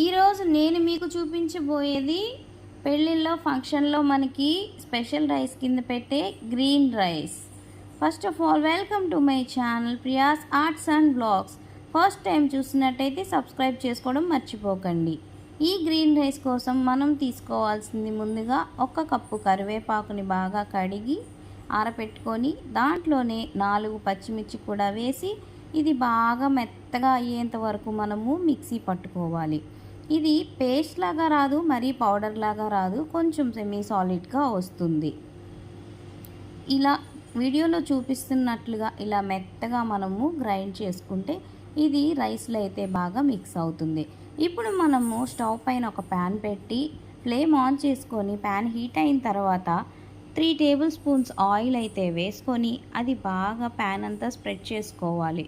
ఈరోజు నేను మీకు చూపించబోయేది పెళ్ళిళ్ళలో ఫంక్షన్లో మనకి స్పెషల్ రైస్ కింద పెట్టే green rice. First of all welcome to my channel Priya's arts and blogs first time చూసినట్టయితే సబ్స్క్రైబ్ చేసుకోవడం మర్చిపోకండి. ఈ గ్రీన్ రైస్ కోసం మనం తీసుకోవాల్సింది ముందుగా ఒక కప్పు కరివేపాకుని బాగా కడిగి ఆరబెట్టుకొని దాంట్లోనే నాలుగు పచ్చిమిర్చి కూడా వేసి ఇది బాగా మెత్తగా అయ్యేంత వరకు మనము మిక్సీ పట్టుకోవాలి. ఇది పేస్ట్ లాగా రాదు మరీ పౌడర్ లాగా రాదు కొంచెం సెమీ సాలిడ్గా వస్తుంది. ఇలా వీడియోలో చూపిస్తున్నట్లుగా ఇలా మెత్తగా మనము గ్రైండ్ చేసుకుంటే ఇది రైస్లో అయితే బాగా మిక్స్ అవుతుంది. ఇప్పుడు మనము స్టవ్ పైన ఒక ప్యాన్ పెట్టి ఫ్లేమ్ ఆన్ చేసుకొని ప్యాన్ హీట్ అయిన తర్వాత త్రీ టేబుల్ స్పూన్స్ ఆయిల్ అయితే వేసుకొని అది బాగా ప్యాన్ అంతా స్ప్రెడ్ చేసుకోవాలి.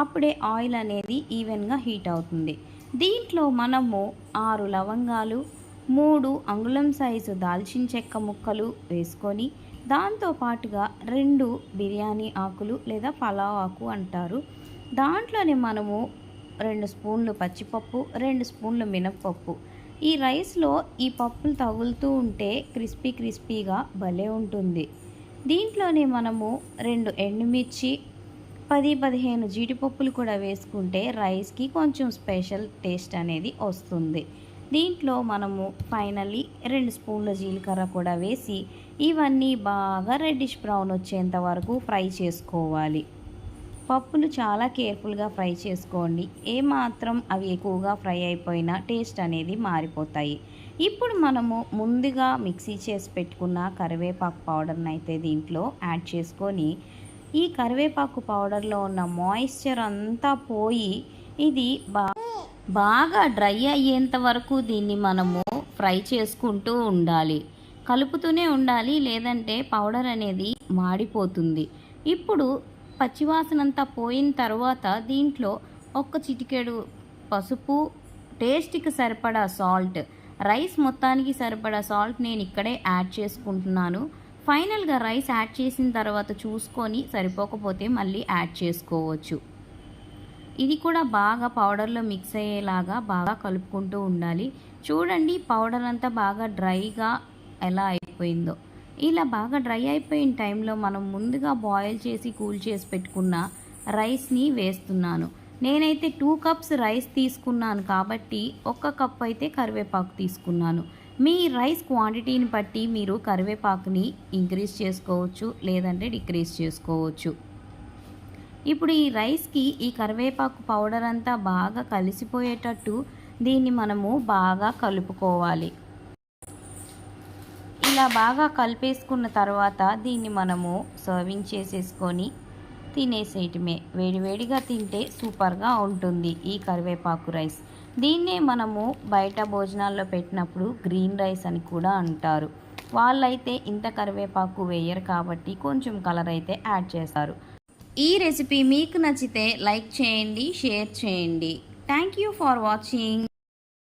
అప్పుడే ఆయిల్ అనేది ఈవెన్గా హీట్ అవుతుంది. దీంట్లో మనము ఆరు లవంగాలు మూడు అంగుళం సైజు దాల్చిన చెక్క ముక్కలు వేసుకొని దాంతో పాటుగా రెండు బిర్యానీ ఆకులు లేదా పలావ్ ఆకు అంటారు. దాంట్లోనే మనము రెండు స్పూన్లు పచ్చిపప్పు రెండు స్పూన్లు మినప్పప్పు. ఈ రైస్లో ఈ పప్పులు తగులుతూ ఉంటే క్రిస్పీ క్రిస్పీగా భలే ఉంటుంది. దీంట్లోనే మనము రెండు ఎండుమిర్చి పది పదిహేను జీడిపప్పులు కూడా వేసుకుంటే రైస్కి కొంచెం స్పెషల్ టేస్ట్ అనేది వస్తుంది. దీంట్లో మనము ఫైనల్లీ రెండు స్పూన్ల జీలకర్ర కూడా వేసి ఇవన్నీ బాగా రెడ్డిష్ బ్రౌన్ వచ్చేంత వరకు ఫ్రై చేసుకోవాలి. పప్పులు చాలా కేర్ఫుల్గా ఫ్రై చేసుకోండి. ఏమాత్రం అవి ఎక్కువగా ఫ్రై అయిపోయినా టేస్ట్ అనేది మారిపోతాయి. ఇప్పుడు మనము ముందుగా మిక్సీ చేసి పెట్టుకున్న కరివేపాకు పౌడర్ని అయితే దీంట్లో యాడ్ చేసుకొని ఈ కరివేపాకు పౌడర్లో ఉన్న మాయిశ్చర్ అంతా పోయి ఇది బా బాగా డ్రై అయ్యేంత వరకు దీన్ని మనము ఫ్రై చేసుకుంటూ ఉండాలి. కలుపుతూనే ఉండాలి లేదంటే పౌడర్ అనేది మాడిపోతుంది. ఇప్పుడు పచ్చివాసనంతా పోయిన తర్వాత దీంట్లో ఒక్క చిటికెడు పసుపు టేస్ట్కి సరిపడా సాల్ట్. రైస్ మొత్తానికి సరిపడా సాల్ట్ నేను ఇక్కడే యాడ్ చేసుకుంటున్నాను. ఫైనల్గా రైస్ యాడ్ చేసిన తర్వాత చూసుకొని సరిపోకపోతే మళ్ళీ యాడ్ చేసుకోవచ్చు. ఇది కూడా బాగా పౌడర్లో మిక్స్ అయ్యేలాగా బాగా కలుపుకుంటూ ఉండాలి. చూడండి పౌడర్ అంతా బాగా డ్రైగా ఎలా అయిపోయిందో. ఇలా బాగా డ్రై అయిపోయిన టైంలో మనం ముందుగా బాయిల్ చేసి కూల్ చేసి పెట్టుకున్న రైస్ని వేస్తున్నాను. నేనైతే టూ కప్స్ రైస్ తీసుకున్నాను కాబట్టి ఒక్క కప్ అయితే కరివేపాకు తీసుకున్నాను. మీ రైస్ క్వాంటిటీని బట్టి మీరు కరివేపాకుని ఇంక్రీజ్ చేసుకోవచ్చు లేదంటే డిక్రీజ్ చేసుకోవచ్చు. ఇప్పుడు ఈ రైస్కి ఈ కరివేపాకు పౌడర్ అంతా బాగా కలిసిపోయేటట్టు దీన్ని మనము బాగా కలుపుకోవాలి. ఇలా బాగా కలిపేసుకున్న తర్వాత దీన్ని మనము సర్వింగ్ చేసేసుకొని తినేసేయటమే వేడివేడిగా తింటే సూపర్గా ఉంటుంది ఈ కరివేపాకు రైస్. దీన్నే మనము బయట భోజనాల్లో పెట్టినప్పుడు గ్రీన్ రైస్ అని కూడా అంటారు. వాళ్ళైతే ఇంత కరివేపాకు వేయరు కాబట్టి కొంచెం కలర్ అయితే యాడ్ చేస్తారు. ఈ రెసిపీ మీకు నచ్చితే లైక్ చేయండి షేర్ చేయండి. Thank you for watching.